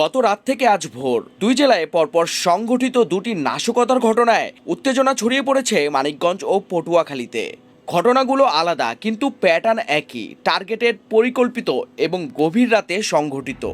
গত রাত থেকে আজ ভোর দুই জেলায় পরপর সংঘটিত দুটি নাশকতার ঘটনায় উত্তেজনা ছড়িয়ে পড়েছে মানিকগঞ্জ ও পটুয়াখালীতে। ঘটনাগুলো আলাদা, কিন্তু প্যাটার্ন একই টার্গেটেড পরিকল্পিত এবং গভীর রাতে সংঘটিত।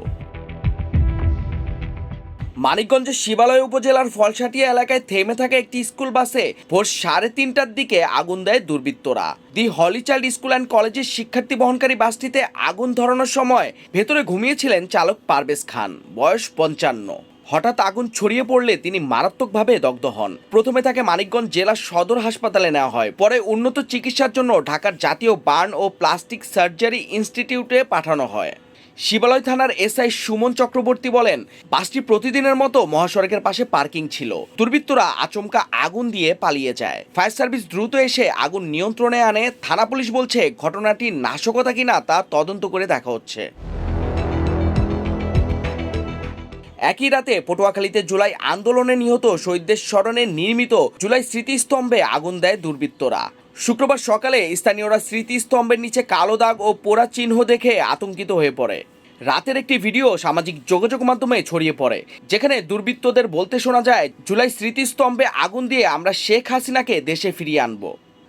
মানিকগঞ্জের শিবালয় উপজেলার ফলসাটিয়া এলাকায় থেমে থাকা একটি স্কুল বাসে ভোর সাড়ে তিনটার দিকে আগুন দেয় দুর্বৃত্তরা। The Holy Child School and কলেজের শিক্ষার্থী বহনকারী বাসটিতে আগুন ধরানোর সময় ভেতরে ঘুমিয়েছিলেন চালক পারভেজ খান, বয়স পঞ্চান্ন। হঠাৎ আগুন ছড়িয়ে পড়লে তিনি মারাত্মকভাবে দগ্ধ হন। প্রথমে তাকে মানিকগঞ্জ জেলা সদর হাসপাতালে নেওয়া হয়, পরে উন্নত চিকিৎসার জন্য ঢাকার জাতীয় বার্ন ও প্লাস্টিক সার্জারি ইনস্টিটিউটে পাঠানো হয়। শিবালয় থানার এসআই সুমন চক্রবর্তী বলেন, বাসটি প্রতিদিনের মতো মহাসড়কের পাশে পার্কিং ছিল। দুর্বৃত্তরা আচমকা আগুন দিয়ে পালিয়ে যায়। ফায়ার সার্ভিস দ্রুত এসে আগুন নিয়ন্ত্রণে আনে। থানা পুলিশ বলছে, ঘটনাটি নাশকতা কিনা তা তদন্ত করে দেখা হচ্ছে। একই রাতে পটুয়াখালীতে জুলাই আন্দোলনে নিহত শহীদদের স্মরণে নির্মিত জুলাই স্মৃতিস্তম্ভে আগুন দেয় দুর্বৃত্তরা। শুক্রবার সকালে স্থানীয়রা স্মৃতিস্তম্ভের নিচে কালো দাগ ও পোড়া চিহ্ন দেখে আতঙ্কিত হয়ে পড়ে। রাতের একটি ভিডিও সামাজিক যোগাযোগ মাধ্যমে ছড়িয়ে পড়ে, যেখানে দুর্বৃত্তদের বলতে শোনা যায়, জুলাই স্মৃতিস্তম্ভে আগুন দিয়ে আমরা শেখ হাসিনাকে দেশে ফিরিয়ে আনব।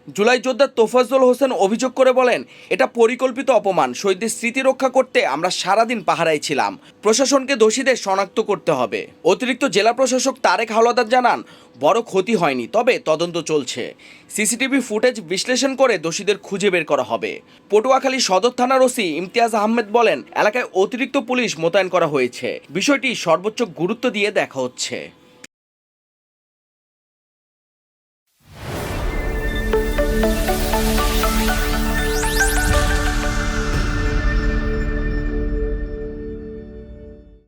জুলাই যোদ্ধা তোফাজ্জল হোসেন অভিযোগ করে বলেন, এটা পরিকল্পিত অপমান। শহীদদের স্মৃতি রক্ষা করতে আমরা সারাদিন পাহারায় ছিলাম। প্রশাসনকে দোষীদের শনাক্ত করতে হবে। অতিরিক্ত জেলা প্রশাসক তারেক হাওলাদার জানান, বড় ক্ষতি হয়নি, তবে তদন্ত চলছে। সিসিটিভি ফুটেজ বিশ্লেষণ করে দোষীদের খুঁজে বের করা হবে। পটুয়াখালী সদর থানার ওসি ইমতিয়াজ আহমেদ বলেন, এলাকায় অতিরিক্ত পুলিশ মোতায়েন করা হয়েছে। বিষয়টি সর্বোচ্চ গুরুত্ব দিয়ে দেখা হচ্ছে।